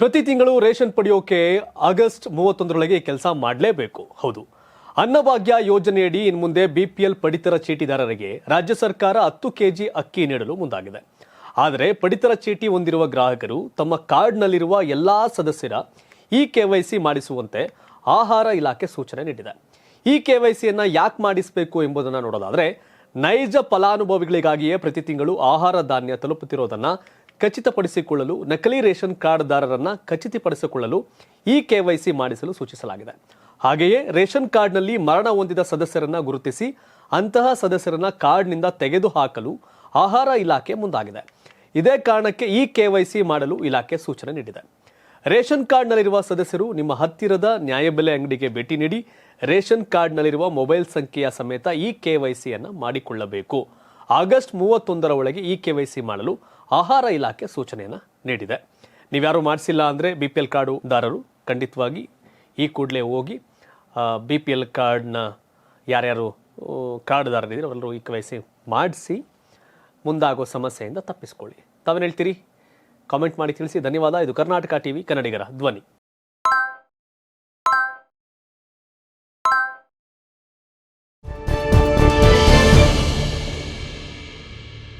ಪ್ರತಿ ತಿಂಗಳು ration ಪಡೆಯೋಕೆ August ಮೂವತ್ತೊಂದರೊಳಗೆ ಕೆಲಸ ಮಾಡಲೇಬೇಕು. ಹೌದು. ಅನ್ನಭಾಗ್ಯ ಯೋಜನೆಯಡಿ ಇನ್ನು ಮುಂದೆ ಬಿಪಿಎಲ್ ಪಡಿತರ ಚೀಟಿದಾರರಿಗೆ ರಾಜ್ಯ ಸರ್ಕಾರ ಹತ್ತು ಕೆಜಿ ಅಕ್ಕಿ ನೀಡಲು ಮುಂದಾಗಿದೆ. ಆದರೆ ಪಡಿತರ ಚೀಟಿ ಹೊಂದಿರುವ ಗ್ರಾಹಕರು ತಮ್ಮ ಕಾರ್ಡ್ನಲ್ಲಿರುವ ಎಲ್ಲಾ ಸದಸ್ಯರ ಇ ಕೆವೈಸಿ ಮಾಡಿಸುವಂತೆ ಆಹಾರ ಇಲಾಖೆ ಸೂಚನೆ ನೀಡಿದೆ. ಈ ಕೆವೈಸಿಯನ್ನು ಯಾಕೆ ಮಾಡಿಸಬೇಕು ಎಂಬುದನ್ನು ನೋಡೋದಾದ್ರೆ, ನೈಜ ಫಲಾನುಭವಿಗಳಿಗಾಗಿಯೇ ಪ್ರತಿ ತಿಂಗಳು ಆಹಾರ ಧಾನ್ಯ ತಲುಪುತ್ತಿರೋದನ್ನ ಖಚಿತಪಡಿಸಿಕೊಳ್ಳಲು ನಕಲಿ ರೇಷನ್ ಕಾರ್ಡ್ದಾರರನ್ನ ಖಚಿತಪಡಿಸಿಕೊಳ್ಳಲು ಇ ಕೆವೈಸಿ ಮಾಡಿಸಲು ಸೂಚಿಸಲಾಗಿದೆ. ಹಾಗೆಯೇ ರೇಷನ್ ಕಾರ್ಡ್ನಲ್ಲಿ ಮರಣ ಹೊಂದಿದ ಸದಸ್ಯರನ್ನು ಗುರುತಿಸಿ ಅಂತಹ ಸದಸ್ಯರನ್ನ ಕಾರ್ಡ್ನಿಂದ ತೆಗೆದುಹಾಕಲು ಆಹಾರ ಇಲಾಖೆ ಮುಂದಾಗಿದೆ. ಇದೇ ಕಾರಣಕ್ಕೆ ಇ ಕೆವೈಸಿ ಮಾಡಲು ಇಲಾಖೆ ಸೂಚನೆ ನೀಡಿದೆ. ರೇಷನ್ ಕಾರ್ಡ್ನಲ್ಲಿರುವ ಸದಸ್ಯರು ನಿಮ್ಮ ಹತ್ತಿರದ ನ್ಯಾಯಬೆಲೆ ಅಂಗಡಿಗೆ ಭೇಟಿ ನೀಡಿ ರೇಷನ್ ಕಾರ್ಡ್ನಲ್ಲಿರುವ ಮೊಬೈಲ್ ಸಂಖ್ಯೆಯ ಸಮೇತ ಇ ಕೆವೈಸಿಯನ್ನು ಮಾಡಿಕೊಳ್ಳಬೇಕು. ಆಗಸ್ಟ್ ಮೂವತ್ತೊಂದರ ಒಳಗೆ ಈ ಸಿ ಮಾಡಲು ಆಹಾರ ಇಲಾಖೆ ಸೂಚನೆಯನ್ನು ನೀಡಿದೆ. ನೀವ್ಯಾರು ಮಾಡಿಸಿಲ್ಲ ಅಂದರೆ ಬಿ ಪಿ ಎಲ್ ಕಾರ್ಡುದಾರರು ಖಂಡಿತವಾಗಿ ಈ ಕೂಡಲೇ ಹೋಗಿ ಬಿ ಪಿ ಎಲ್ ಕಾರ್ಡ್ನ ಯಾರ್ಯಾರು ಕಾರ್ಡ್ದಾರರಿದ್ದೀರೋ ಅವರೆಲ್ಲರೂ ಈ ಸಿ ಮಾಡಿಸಿ ಮುಂದಾಗೋ ಸಮಸ್ಯೆಯಿಂದ ತಪ್ಪಿಸ್ಕೊಳ್ಳಿ. ತಾವೇನು ಹೇಳ್ತೀರಿ? ಕಾಮೆಂಟ್ ಮಾಡಿ ತಿಳಿಸಿ. ಧನ್ಯವಾದ. ಇದು ಕರ್ನಾಟಕ ಟಿವಿ ಕನ್ನಡಿಗರ ಧ್ವನಿ.